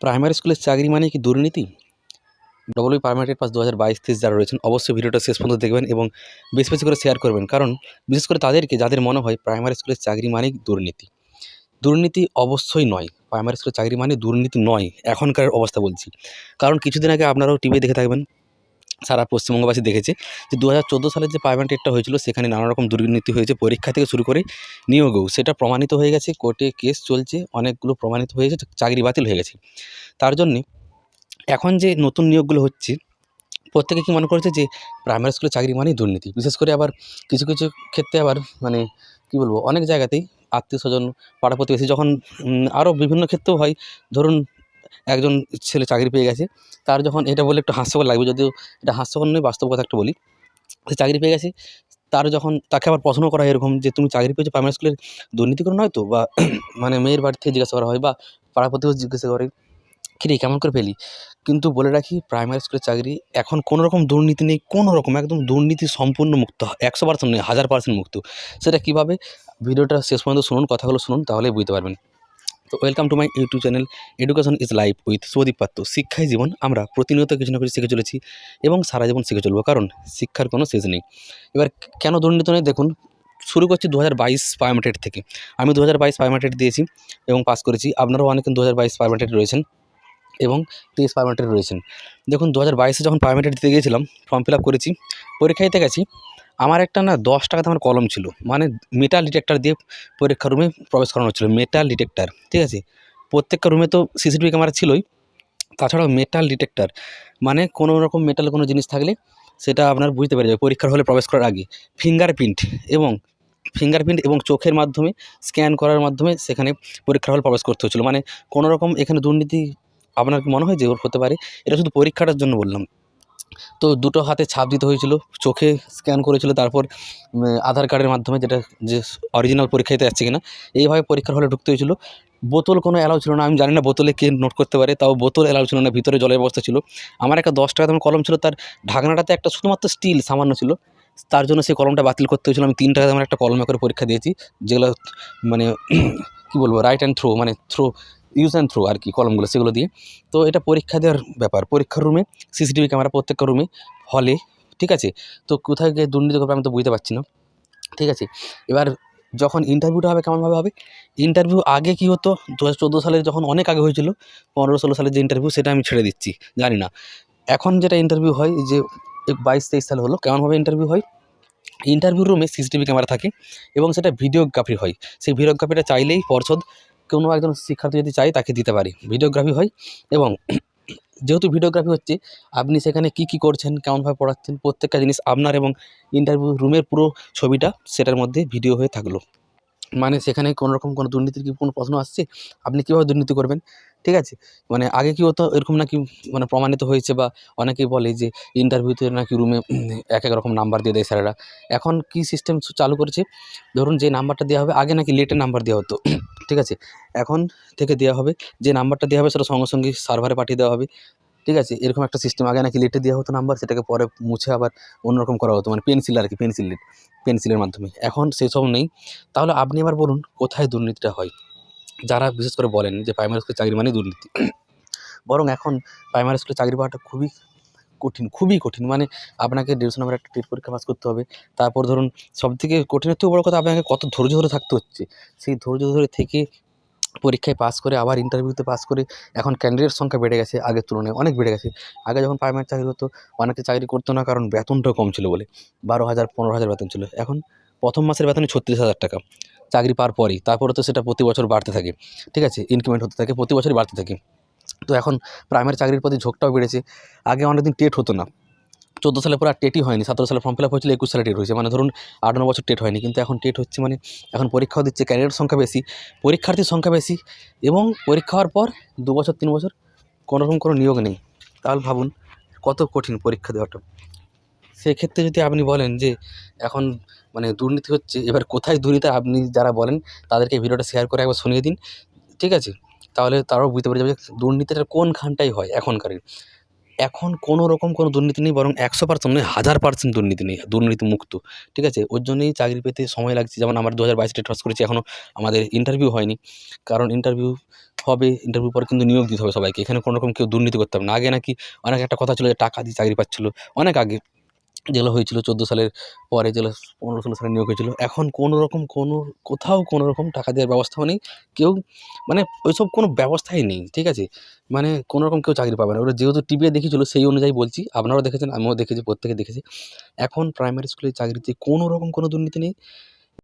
Primary স্কুলের চাকরি মানে কি দুর্নীতি? ডবল বি পারমানেন্টেড পাস দু হাজার বাইশ তেইশ যারা রয়েছেন, অবশ্যই ভিডিওটা শেষ পর্যন্ত দেখবেন এবং বেশি বেশি করে শেয়ার করবেন। কারণ বিশেষ করে তাদেরকে, যাদের মনে হয় প্রাইমারি স্কুলের চাকরি মানেই দুর্নীতি। দুর্নীতি অবশ্যই নয়। প্রাইমারি স্কুলের চাকরি মানে দুর্নীতি নয়, এখনকার অবস্থা বলছি। কারণ কিছুদিন আগে আপনারাও টিভি দেখে থাকবেন সারা পশ্চিমবঙ্গবাসী দেখেছে যে দু হাজার চোদ্দ সালের যে প্রাইমারি টেটটা হয়েছিল, সেখানে নানা রকম দুর্নীতি হয়েছে, পরীক্ষা থেকে শুরু করে নিয়োগেও। সেটা প্রমাণিত হয়ে গেছে, কোর্টে কেস চলছে, অনেকগুলো প্রমাণিত হয়ে গেছে, চাকরি বাতিল হয়ে গেছে। তার জন্যে এখন যে নতুন নিয়োগগুলো হচ্ছে, প্রত্যেকে কি মনে করছে যে প্রাইমারি স্কুলে চাকরি মানেই দুর্নীতি? বিশেষ করে আবার কিছু কিছু ক্ষেত্রে আবার মানে কী বলব, অনেক জায়গাতেই আত্মীয় স্বজন, পাড়া প্রতিবেশী যখন আরও বিভিন্ন ক্ষেত্রেও হয়, ধরুন একজন ছেলে চাকরি পেয়ে গেছে। তার যখন এটা বলে একটু হাস্যকর লাগবে, যদিও এটা হাস্যকর নয়, বাস্তব কথা একটা বলি। সে চাকরি পেয়ে গেছে, তার যখন তাকে আবার প্রশ্ন করা হয় এরকম যে, তুমি চাকরি পেয়েছ প্রাইমারি স্কুলের দুর্নীতি করে নয় তো? বা মানে মেয়ের বাড়ি থেকে জিজ্ঞাসা করা হয় বা পাড়া প্রতিবেশী জিজ্ঞাসা করে কিরে কেমন করে পেলি? কিন্তু বলে রাখি প্রাইমারি স্কুলের চাকরি এখন কোনো রকম দুর্নীতি নেই কোনো রকম একদম দুর্নীতি সম্পূর্ণ মুক্ত, একশো পার্সেন্ট নেই হাজার পার্সেন্ট মুক্ত। সেটা কীভাবে? ভিডিওটা শেষ পর্যন্ত শুনুন, কথাগুলো শুনুন, তাহলেই বুঝতে পারবেন। তো welcome to my YouTube channel education is life with Sudip Patra শিক্ষাই জীবন, আমরা প্রতিনিয়ত কিছু না কিছু শিখে চলেছি এবং সারা জীবন শিখে চলবো, কারণ শিক্ষার কোনো শেষ নেই। এবার কেন দুর্নীতি নেই, দেখুন, শুরু করছি দু হাজার বাইশ থেকে। আমি দু হাজার বাইশ পারমেটেড দিয়েছি এবং পাস করেছি। আপনারাও অনেকে দু হাজার বাইশ পারমেটেড রয়েছেন এবং তেইশ পারমেটেড রয়েছেন। দেখুন দু হাজার বাইশে যখন পারমেটেড দিতে গিয়েছিলাম ফর্ম ফিল আপ করেছি পরীক্ষা দিতে গেছি আমার একটা না দশ টাকা দামের কলম ছিল। মানে মেটাল ডিটেক্টর দিয়ে পরীক্ষা রুমে প্রবেশ করানো হচ্ছিল মেটাল ডিটেক্টর ঠিক আছে? প্রত্যেকটা রুমে তো সিসিটিভি ক্যামেরা ছিলই। তাছাড়াও মেটাল ডিটেক্টর মানে কোনো রকম মেটাল কোনো জিনিস থাকলে সেটা আপনার বুঝতে পেরে যাবে পরীক্ষার হলে প্রবেশ করার আগে। ফিঙ্গারপ্রিন্ট এবং ফিঙ্গারপ্রিন্ট এবং চোখের মাধ্যমে স্ক্যান করার মাধ্যমে সেখানে পরীক্ষার হলে প্রবেশ করতে হচ্ছিল মানে কোনো রকম এখানে দুর্নীতি, আপনার মনে হয় যে ওর হতে পারে? এটা শুধু পরীক্ষাটার জন্য বললাম। তো দুটো হাতে ছাপ দিতে হয়েছিল, চোখে স্ক্যান করেছিল, তারপর আধার কার্ডের মাধ্যমে যেটা, যে অরিজিনাল পরীক্ষা দিতে যাচ্ছে কিনা, এইভাবে পরীক্ষার হলে ঢুকতে হয়েছিল। বোতল কোনো অ্যালাউ ছিল না, আমি জানি না বোতলে কে নোট করতে পারে, তাও বোতল অ্যালাউ ছিল না, ভিতরে জলের ব্যবস্থা ছিল। আমার একটা দশ টাকা দামের কলম ছিল, তার ঢাকনাটাতে একটা শুধুমাত্র স্টিল সামান্য ছিল। তার জন্য সেই কলমটা বাতিল করতে হয়েছিল, আমি তিন টাকা দামের একটা কলমে করে পরীক্ষা দিয়েছি, যেগুলো মানে কী বলব রাইট অ্যান্ড থ্রো মানে থ্রো ইউজ অ্যান্ড থ্রো আর কি, কলমগুলো, সেগুলো দিয়ে। তো এটা পরীক্ষা দেওয়ার ব্যাপার। পরীক্ষার রুমে সিসিটিভি ক্যামেরা প্রত্যেকটা রুমে হলে ঠিক আছে? তো কোথায় গিয়ে দুর্নীতি করবে আমি তো বুঝতে পারছি না। ঠিক আছে? এবার যখন ইন্টারভিউটা হবে, কেমনভাবে হবে? ইন্টারভিউ আগে কী হতো? দু হাজার চোদ্দ সালে যখন অনেক আগে হয়েছিল, পনেরো ষোলো সালের যে ইন্টারভিউ সেটা আমি ছেড়ে দিচ্ছি, জানি না। এখন যেটা ইন্টারভিউ হয়, যে বাইশ তেইশ সালে হলো, কেমনভাবে ইন্টারভিউ হয়? ইন্টারভিউ রুমে সিসিটিভি ক্যামেরা থাকে এবং সেটা ভিডিওগ্রাফি হয়। সেই ভিডিওগ্রাফিটা চাইলেই পর্ষদ কোনো একজন শিক্ষার্থী যদি চাই তাকে দিতে পারি। ভিডিওগ্রাফি হয় এবং যেহেতু ভিডিওগ্রাফি হচ্ছে, আপনি সেখানে কি কি করছেন, কেমনভাবে পড়াচ্ছেন, প্রত্যেকটা জিনিস আপনার এবং ইন্টারভিউ রুমের পুরো ছবিটা সেটার মধ্যে ভিডিও হয়ে থাকল। মানে সেখানে কোনো রকম কোনো দুর্নীতির কি কোনো প্রশ্ন আসছে? আপনি কীভাবে দুর্নীতি করবেন? ঠিক আছে? মানে আগে কি হতো, এরকম নাকি মানে প্রমাণিত হয়েছে বা অনেকেই বলে যে ইন্টারভিউতে নাকি রুমে এক এক রকম নাম্বার দিয়ে দেয় স্যারেরা। এখন কি সিস্টেম চালু করেছে? ধরুন যে নাম্বারটা দেওয়া হবে, আগে নাকি লেটে নাম্বার দেওয়া হতো, ঠিক আছে? এখন থেকে দেওয়া হবে, যে নাম্বারটা দেওয়া হবে সেটা সঙ্গে সঙ্গে সার্ভারে পাঠিয়ে দেওয়া হবে, ঠিক আছে? এরকম একটা সিস্টেম আগে নাকি লেটে দেওয়া হতো নাম্বার সেটাকে পরে মুছে আবার অন্যরকম করা হতো মানে পেন্সিল আর কি পেন্সিল পেন্সিলের মাধ্যমে। এখন সেসব নেই। তাহলে আপনি এবার বলুন, কোথায় দুর্নীতিটা হয়? যারা বিশেষ করে বলেন যে প্রাইমারি স্কুলে চাকরি মানে দুর্নীতি। বরং এখন প্রাইমারি স্কুলে চাকরি পাওয়াটা খুবই কঠিন খুবই কঠিন। মানে আপনাকে দেড়শো নম্বর একটা টেট পরীক্ষা পাস করতে হবে। তারপর ধরুন সবথেকে কঠিনের থেকেও বড় কথা, আপনাকে কত ধৈর্য ধরে থাকতে হচ্ছে। সেই ধৈর্য ধরে থেকে পরীক্ষায় পাস করে, আবার ইন্টারভিউতে পাস করে এখন ক্যান্ডিডেট সংখ্যা বেড়ে গেছে আগের তুলনায় অনেক বেড়ে গেছে। আগে যখন প্রাইমারি চাকরি হতো, অনেকে চাকরি করতো না কারণ বেতনটাও কম ছিল বলে। বারো হাজার, পনেরো হাজার বেতন ছিল। এখন প্রথম মাসের বেতনে ছত্রিশ হাজার টাকা। চাকরি পাওয়ার পরেই, তারপরে তো সেটা প্রতি বছর বাড়তে থাকে, ঠিক আছে? ইনক্রিমেন্ট হতে থাকে, প্রতি বছরই বাড়তে থাকে। তো এখন প্রাইমারি চাকরির প্রতি ঝোঁকটাও বেড়েছে। আগে অনেকদিন টেট হতো না। চোদ্দ সালে পরে আর টেটই হয়নি, সতেরো সালে ফর্ম ফিল আপ হয়েছিল, একুশ সালে টেট হয়েছে। মানে ধরুন আট, ন বছর টেট হয়নি, কিন্তু এখন টেট হচ্ছে মানে এখন পরীক্ষাও দিচ্ছে ক্যারিয়ার সংখ্যা বেশি, পরীক্ষার্থীর সংখ্যা বেশি এবং পরীক্ষা হওয়ার পর দু বছর, তিন বছর কোনো রকম কোনো নিয়োগ নেই। তাহলে ভাবুন কত কঠিন পরীক্ষা দেওয়াটা। সেক্ষেত্রে যদি আপনি বলেন যে এখন মানে দুর্নীতি হচ্ছে, এবার কোথায় দুর্নীতি আপনি যারা বলেন, তাদেরকে ভিডিওটা শেয়ার করে একবার শুনিয়ে দিন, ঠিক আছে? তাহলে তারাও বুঝতে পেরে যাবে দুর্নীতিটা কোনখানটাই হয় এখনকারের এখন কোনো রকম কোনো দুর্নীতি নেই, বরং একশো পার্সেন্ট নয়, হাজার পার্সেন্ট দুর্নীতি নেই, দুর্নীতি মুক্ত, ঠিক আছে? ওর জন্যই চাকরি পেতে সময় লাগছে, যেমন আমার দু হাজার বাইশে টেট পাস করেছি এখনও আমাদের ইন্টারভিউ হয়নি। কারণ ইন্টারভিউ হবে ইন্টারভিউ পরে কিন্তু নিয়োগ দিতে হবে সবাইকে, এখানে কোনো রকম কেউ দুর্নীতি করতে হবে না। আগে নাকি অনেক একটা কথা ছিল যে টাকা দিয়ে চাকরি পাচ্ছিলো, অনেক আগে। যেগুলো হয়েছিল চোদ্দ সালের পরে যেগুলো পনেরো ষোলো সালে নিয়োগ হয়েছিল, এখন কোনো রকম কোনো, কোথাও কোনো রকম টাকা দেওয়ার ব্যবস্থাও নেই। কেউ মানে ওইসব কোনো ব্যবস্থাই নেই, ঠিক আছে? মানে কোনো রকম কেউ চাকরি পাবে না। ওরা যেহেতু টিভিতে দেখেছিলো, সেই অনুযায়ী বলছি, আপনারাও দেখেছেন, আমিও দেখেছি, প্রত্যেকে দেখেছি। এখন প্রাইমারি স্কুলে চাকরিতে কোনো রকম কোনো দুর্নীতি নেই।